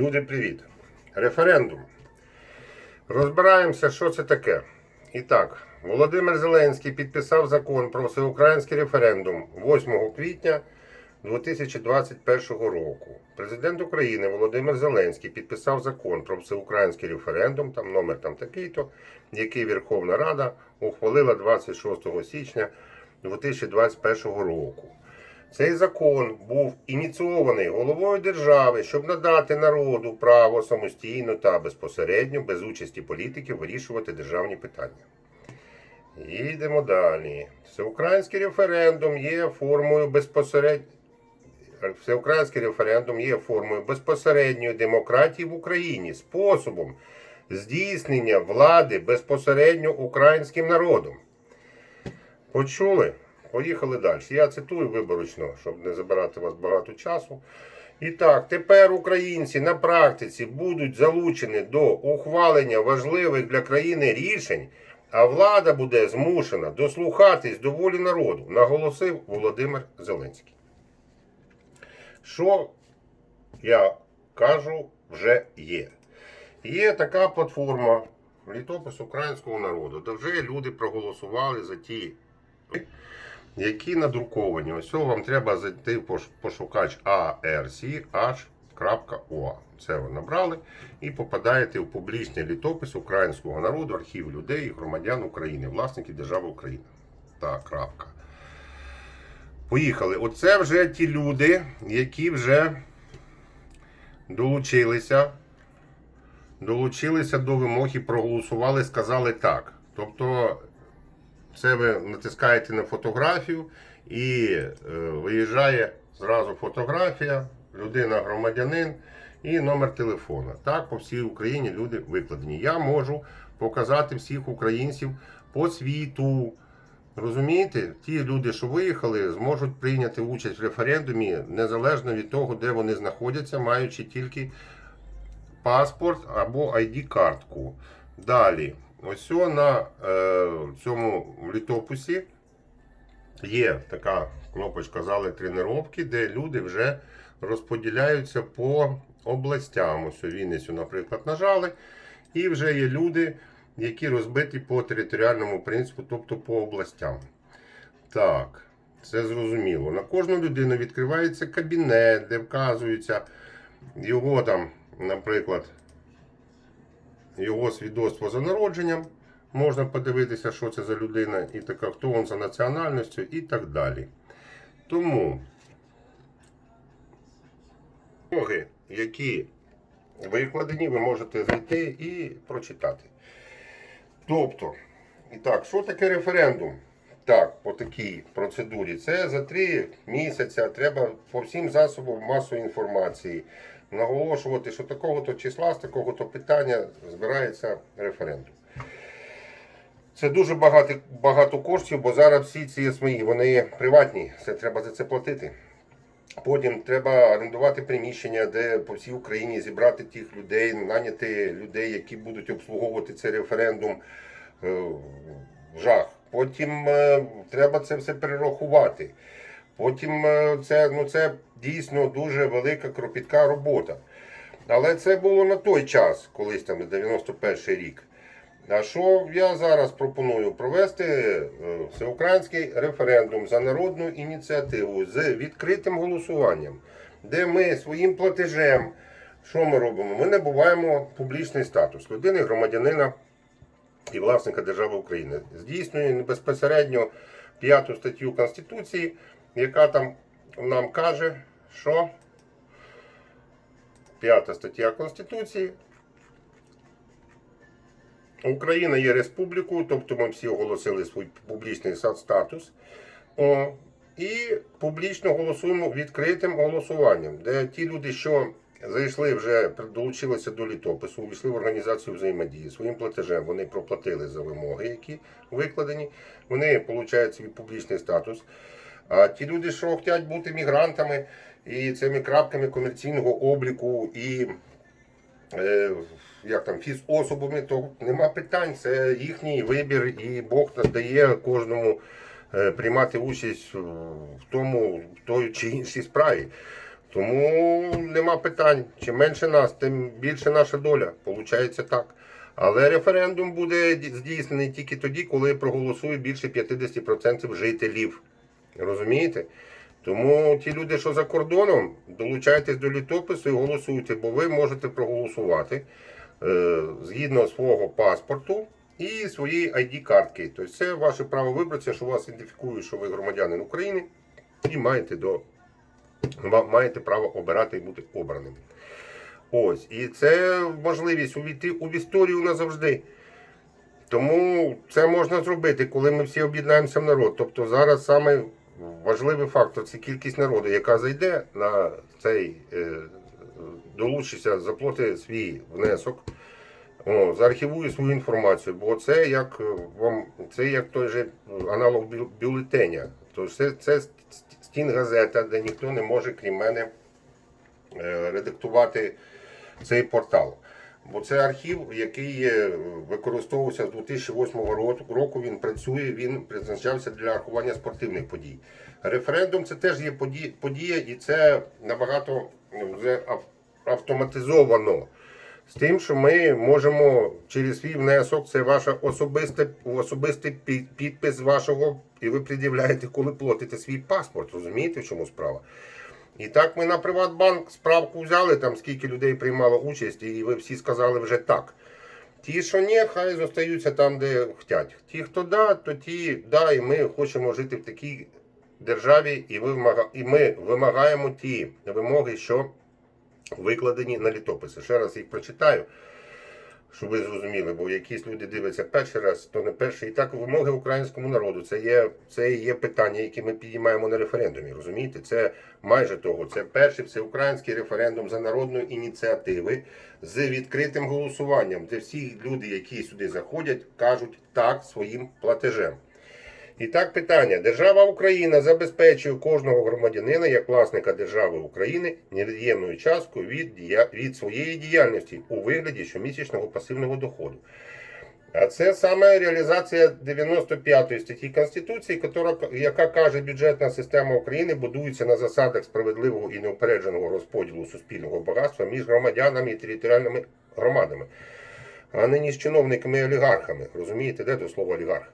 Люди, привіт! Референдум. Розбираємося, що це таке. І так, Володимир Зеленський підписав закон про всеукраїнський референдум 8 квітня 2021 року. Президент України Володимир Зеленський підписав закон про всеукраїнський референдум, там номер там такий-то, який Верховна Рада ухвалила 26 січня 2021 року. Цей закон був ініційований головою держави, щоб надати народу право самостійно та безпосередньо, без участі політиків, вирішувати державні питання. Їдемо далі. Всеукраїнський референдум є формою безпосередньо. Всеукраїнський референдум є формою безпосередньої демократії в Україні, способом здійснення влади безпосередньо українським народом. Почули? Поїхали далі. Я цитую виборочно, щоб не забирати вас багато часу. І так, тепер українці на практиці будуть залучені до ухвалення важливих для країни рішень, а влада буде змушена дослухатись до волі народу, наголосив Володимир Зеленський. Що я кажу, вже є. Є така платформа літопис українського народу, де вже люди проголосували за ті які надруковані. Ось цього вам треба зайти в пошукач arch.o. Це ви набрали і попадаєте в публічний літопис українського народу, архів людей і громадян України, власників держави України. Так, крапка. Поїхали. Оце вже ті люди, які вже долучилися. Долучилися до вимог і проголосували, сказали так. Тобто це ви натискаєте на фотографію і е, виїжджає зразу фотографія, людина громадянин і номер телефона. Так, по всій Україні люди викладені. Я можу показати всіх українців по світу. Розумієте, ті люди, що виїхали, зможуть прийняти участь в референдумі незалежно від того, де вони знаходяться, маючи тільки паспорт або ID-картку. Далі, ось на е, цьому літописі є така кнопочка зали тренировки, де люди вже розподіляються по областям. Ось у Вінницю, наприклад, нажали. І вже є люди, які розбиті по територіальному принципу, тобто по областям. Так, це зрозуміло. На кожну людину відкривається кабінет, де вказується його там, наприклад, його свідоцтво за народженням. Можна подивитися, що це за людина, і така, хто він за національністю, і так далі. Тому вимоги, які викладені, ви можете зайти і прочитати. Тобто, і так, що таке референдум? Так, по такій процедурі. Це за три місяці треба по всім засобам масової інформації наголошувати, що такого-то числа, з такого-то питання збирається референдум. Це дуже багато, багато коштів, бо зараз всі ці СМІ, вони приватні, це треба за це платити. Потім треба орендувати приміщення, де по всій Україні зібрати тих людей, наняти людей, які будуть обслуговувати цей референдум. Е, Жах. Потім е, треба це все перерахувати. Потім е, це, ну, це дійсно дуже велика кропітка робота. Але це було на той час, колись там 91 рік. А що я зараз пропоную провести е, всеукраїнський референдум за народну ініціативу з відкритим голосуванням, де ми своїм платежем, що ми робимо? Ми набуваємо публічний статус людини, громадянина і власника держави України. Здійснює безпосередньо п'яту статтю Конституції, яка там нам каже, що п'ята стаття Конституції. Україна є республікою, тобто ми всі оголосили свій публічний статус. О, і публічно голосуємо відкритим голосуванням, де ті люди, що зайшли вже, долучилися до літопису, увійшли в організацію взаємодії своїм платежем, вони проплатили за вимоги, які викладені, вони отримують свій публічний статус. А ті люди, що хочуть бути мігрантами і цими крапками комерційного обліку і е, як там фізособами, то нема питань. Це їхній вибір, і Бог надає кожному е, приймати участь в тому, в той чи іншій справі. Тому нема питань. Чим менше нас, тим більше наша доля. Получається так. Але референдум буде здійснений тільки тоді, коли проголосує більше 50% жителів. Розумієте? Тому ті люди, що за кордоном, долучайтесь до літопису і голосуйте, бо ви можете проголосувати е, згідно свого паспорту і своєї ID-картки. Тобто це ваше право виборця, що вас ідентифікує, що ви громадянин України, і маєте до маєте право обирати і бути обраним. Ось. І це можливість увійти у історію назавжди. Тому це можна зробити, коли ми всі об'єднаємося в народ. Тобто зараз саме важливий фактор це кількість народу, яка зайде на цей, е, долучиться, заплатить свій внесок, о, заархівує свою інформацію, бо це як е, вам це як той же аналог бюлетеня. Тобто це, це стін газета, де ніхто не може, крім мене, е, редактувати цей портал. Бо це архів, який е, використовувався з 2008 року. Він працює, він призначався для рахування спортивних подій. Референдум це теж є поді- подія, і це набагато ну, вже автоматизовано. З тим, що ми можемо через свій внесок, це особиста, особистий підпис вашого, і ви пред'являєте, коли платите свій паспорт. Розумієте, в чому справа? І так ми на Приватбанк справку взяли, там скільки людей приймало участь, і ви всі сказали вже так. Ті, що ні, хай зостаються там, де хочуть. Ті, хто да, то ті да, і ми хочемо жити в такій державі, і, і ми вимагаємо ті вимоги, що викладені на літописи. Ще раз їх прочитаю, щоб ви зрозуміли, бо якісь люди дивляться перший раз, то не перший. І так вимоги українському народу. Це є, це є питання, які ми підіймаємо на референдумі. Розумієте? Це майже того. Це перший всеукраїнський референдум за народної ініціативи з відкритим голосуванням, де всі люди, які сюди заходять, кажуть так своїм платежем. І так питання. Держава Україна забезпечує кожного громадянина як власника держави України невід'ємною часткою від, дія- від своєї діяльності у вигляді щомісячного пасивного доходу. А це саме реалізація 95 статті Конституції, яка каже, бюджетна система України будується на засадах справедливого і неупередженого розподілу суспільного багатства між громадянами і територіальними громадами, а не із чиновниками і олігархами. Розумієте, де то слово олігарх?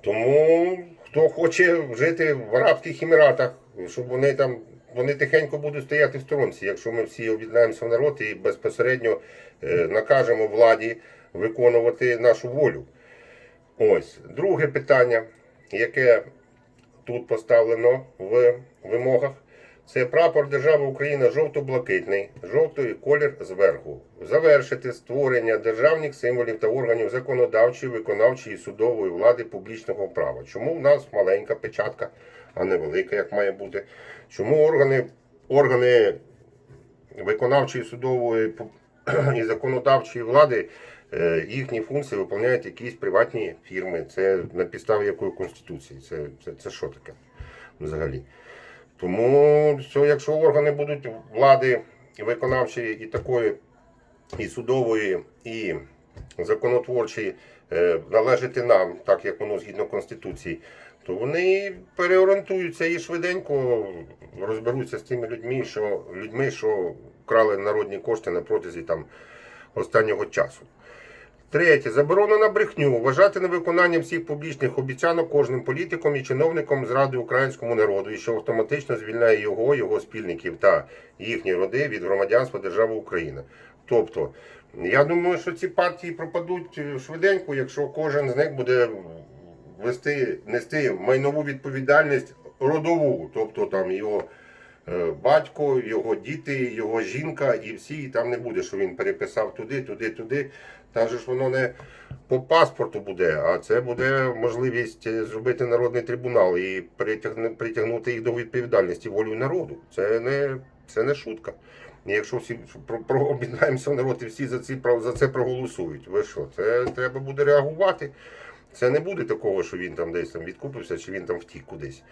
Тому хто хоче жити в Арабських Еміратах, щоб вони там вони тихенько будуть стояти в сторонці, якщо ми всі об'єднаємося в народ і безпосередньо е, накажемо владі виконувати нашу волю. Ось друге питання, яке тут поставлено в вимогах. Це прапор держави Україна жовто-блакитний, жовтий колір зверху. Завершити створення державних символів та органів законодавчої, виконавчої і судової влади публічного права. Чому в нас маленька печатка, а не велика, як має бути? Чому органи, органи виконавчої, судової і законодавчої влади е, їхні функції виконують якісь приватні фірми? Це на підставі якої конституції? Це, це, це що таке взагалі? Тому що якщо органи будуть влади виконавчої і такої, і судової, і законотворчої е, належати нам, так як воно згідно Конституції, то вони переорієнтуються і швиденько розберуться з тими людьми, що людьми, що вкрали народні кошти на протязі там останнього часу. Третє. Заборона на брехню. Вважати невиконання всіх публічних обіцянок кожним політиком і чиновником зради українському народу, і що автоматично звільняє його, його спільників та їхні роди від громадянства держави Україна. Тобто, я думаю, що ці партії пропадуть е, швиденько, якщо кожен з них буде вести, нести майнову відповідальність родову, тобто там його е, батько, його діти, його жінка і всі, і там не буде, що він переписав туди, туди, туди. Та же ж воно не по паспорту буде, а це буде можливість е, зробити народний трибунал і притягнути їх до відповідальності волею народу. Це не, це не шутка. І якщо всі про, про об'єднаємося в народ і всі за, ці, за це проголосують, ви що? Це треба буде реагувати. Це не буде такого, що він там десь там відкупився, чи він там втік кудись.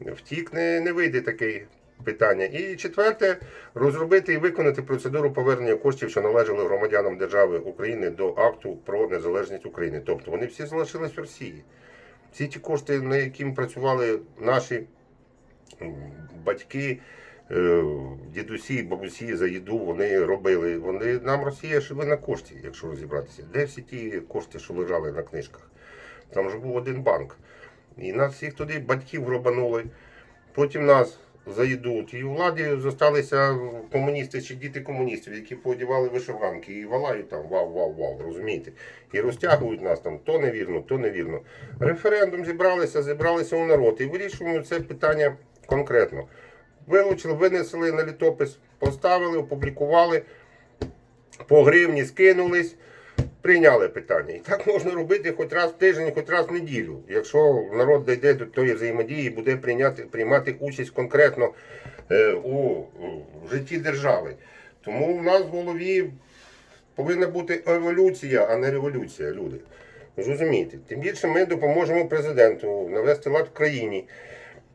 Втік не, не вийде таке питання. І четверте, розробити і виконати процедуру повернення коштів, що належали громадянам держави України до акту про незалежність України. Тобто вони всі залишились в Росії. Всі ті кошти, на яким працювали наші батьки, е, дідусі, бабусі за їду вони робили. Вони нам Росія живе на кошті, якщо розібратися. Де всі ті кошти, що лежали на книжках? Там ж був один банк. І нас всіх туди батьків гробанули. Потім нас заїдуть. І у владі залишилися комуністи чи діти комуністів, які подівали вишиванки і валають там вау, вау, вау, розумієте? І розтягують нас там то невірно, то невірно. Референдум зібралися, зібралися у народ і вирішуємо це питання конкретно. Вилучили, винесли на літопис, поставили, опублікували, по гривні скинулись, прийняли питання. І так можна робити хоч раз в тиждень, хоч раз в неділю. Якщо народ дійде до тої взаємодії і буде прийняти, приймати участь конкретно е, у, житті держави. Тому в нас в голові повинна бути еволюція, а не революція, люди. Ви розумієте? Тим більше ми допоможемо президенту навести лад в країні.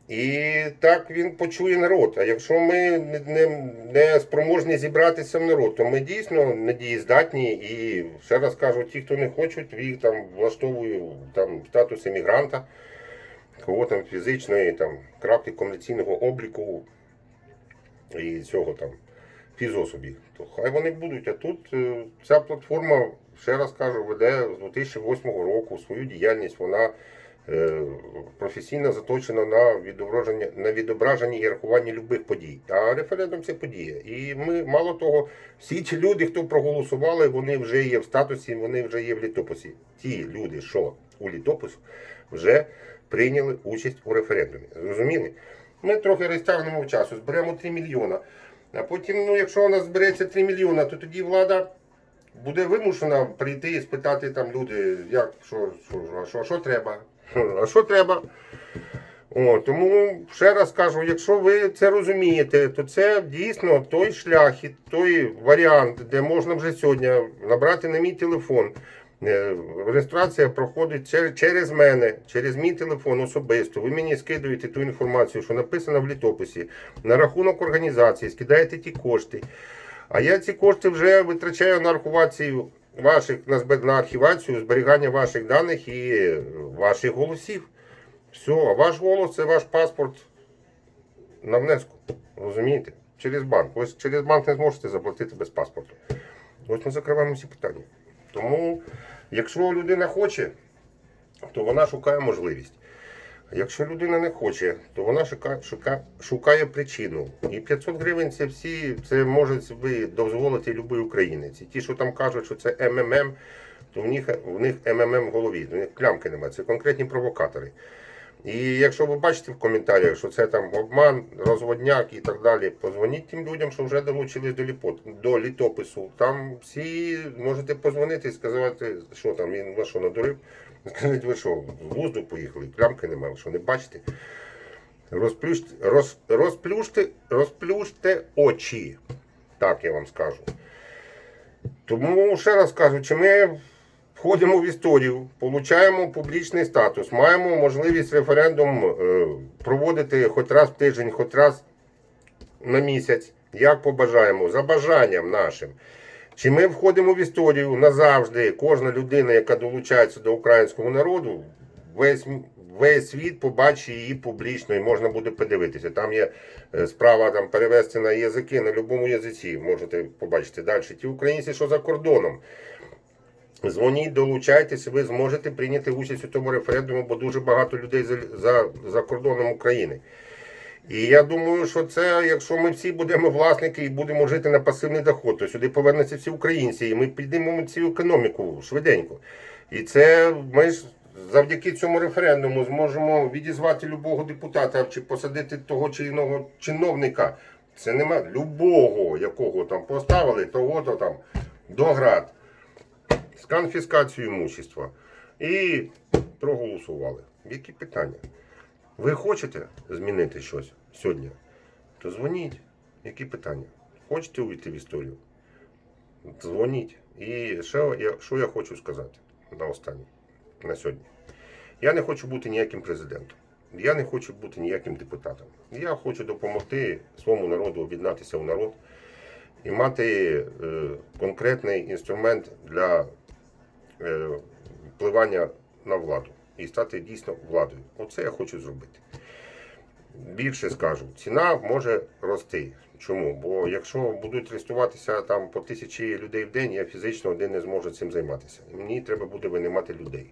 І так він почує народ. А якщо ми не, не, не спроможні зібратися в народ, то ми дійсно недієздатні. І ще раз кажу, ті, хто не хочуть, їх там влаштовую там статус емігранта, кого там фізичної, там крапки комерційного обліку і цього там фізособі. То хай вони будуть. А тут е, ця платформа, ще раз кажу, веде з 2008 року свою діяльність. Вона професійно заточена на відображення на відображенні і рахуванні любих подій. А референдум це подія. І ми, мало того, всі ті люди, хто проголосували, вони вже є в статусі, вони вже є в літописі. Ті люди, що у літопису, вже прийняли участь у референдумі. Зрозуміли? Ми трохи розтягнемо в часу, зберемо 3 мільйона. А потім, ну, якщо у нас збереться 3 мільйона, то тоді влада буде вимушена прийти і спитати там люди, як, що, що, а що, що треба? А що треба? О, тому ще раз кажу, якщо ви це розумієте, то це дійсно той шлях і той варіант, де можна вже сьогодні набрати на мій телефон. Е, Реєстрація проходить через мене, через мій телефон особисто. Ви мені скидуєте ту інформацію, що написано в літописі, на рахунок організації, скидаєте ті кошти. А я ці кошти вже витрачаю на архівацію ваших на архівацію, зберігання ваших даних і е, ваших голосів. Все, ваш голос це ваш паспорт на внеску. Розумієте? Через банк. Ось через банк не зможете заплатити без паспорту. Ось ми закриваємо всі питання. Тому, якщо людина хоче, то вона шукає можливість. Якщо людина не хоче, то вона шукає, шукає, шукає причину. І 500 гривень це всі, це може собі дозволити будь-який українець. І ті, що там кажуть, що це МММ, то в них, в них МММ в голові, в них клямки немає, це конкретні провокатори. І якщо ви бачите в коментарях, що це там обман, розводняк і так далі, позвоніть тим людям, що вже долучились до, ліпот, до літопису. Там всі можете позвонити і сказати, що там він вас що надурив. Скажіть, ви що, в глузду поїхали, клямки немає, що не бачите? Розплющте, роз, розплющте, розплющте очі. Так я вам скажу. Тому ще раз кажу, чи ми входимо в історію, получаємо публічний статус, маємо можливість референдум е, проводити хоч раз в тиждень, хоч раз на місяць, як побажаємо, за бажанням нашим. Чи ми входимо в історію назавжди, кожна людина, яка долучається до українського народу, весь, весь світ побачить її публічно і можна буде подивитися. Там є е, справа там, перевести на язики, на будь-якому язиці, можете побачити далі. Ті українці, що за кордоном, Дзвоніть, долучайтеся, ви зможете прийняти участь у тому референдумі, бо дуже багато людей за, за, за кордоном України. І я думаю, що це, якщо ми всі будемо власники і будемо жити на пасивний доход, то сюди повернуться всі українці, і ми піднімемо цю економіку швиденько. І це ми ж завдяки цьому референдуму зможемо відізвати любого депутата чи посадити того чи іного чиновника. Це нема любого, якого там поставили, того-то там до град з конфіскацією имущества і проголосували. Які питання? Ви хочете змінити щось сьогодні? То дзвоніть. Які питання? Хочете увійти в історію? Дзвоніть. І ще що я хочу сказати на останнє, на сьогодні. Я не хочу бути ніяким президентом. Я не хочу бути ніяким депутатом. Я хочу допомогти своєму народу об'єднатися в народ і мати е, конкретний інструмент для е, впливання на владу і стати дійсно владою. Оце я хочу зробити. більше скажу, ціна може рости. Чому? Бо якщо будуть реєструватися там по тисячі людей в день, я фізично один не зможу цим займатися. Мені треба буде винімати людей.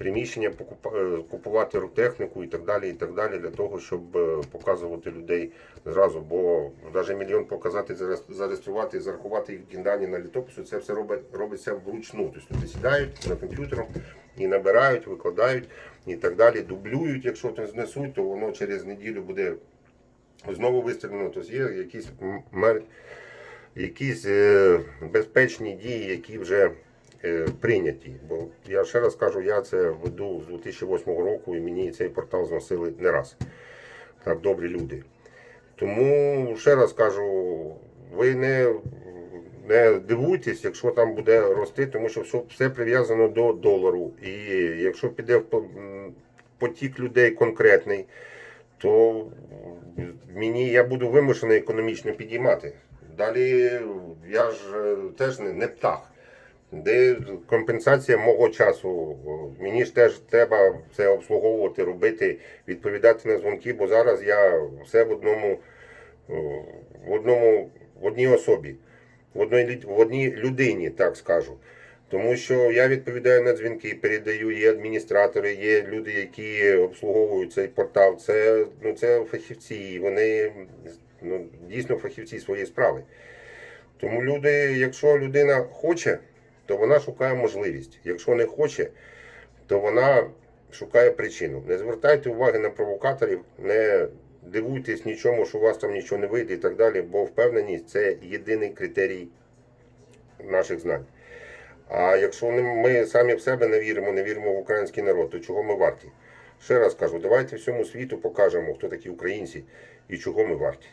Приміщення е, купувати техніку і так далі, і так далі, для того, щоб е, показувати людей зразу. Бо навіть мільйон показати, зареєс- зареєструвати, зарахувати їх дані на літопису, це все робить, робиться вручну. Тобто люди сідають на комп'ютером і набирають, викладають і так далі, дублюють. Якщо то знесуть, то воно через неділю буде знову вистрілено. Тобто є якісь якісь е, безпечні дії, які вже прийняті. Бо я ще раз кажу, я це веду з 2008 року і мені цей портал зносили не раз. Так, добрі люди. Тому ще раз кажу, ви не, не дивуйтесь, якщо там буде рости, тому що все, все прив'язано до долару. І якщо піде потік людей конкретний, то мені я буду вимушений економічно підіймати. Далі я ж е, теж не, не птах. Де компенсація мого часу? Мені ж теж треба це обслуговувати, робити, відповідати на дзвонки, бо зараз я все в одному, в одному, в одній особі, в одній, в одній людині, так скажу. Тому що я відповідаю на дзвінки, передаю, є адміністратори, є люди, які обслуговують цей портал. Це, ну, це фахівці, вони ну, дійсно фахівці своєї справи. Тому люди, якщо людина хоче, то вона шукає можливість. Якщо не хоче, то вона шукає причину. Не звертайте уваги на провокаторів, не дивуйтесь нічому, що у вас там нічого не вийде і так далі, бо впевненість це єдиний критерій наших знань. А якщо ми самі в себе не віримо, не віримо в український народ, то чого ми варті? Ще раз кажу, давайте всьому світу покажемо, хто такі українці і чого ми варті.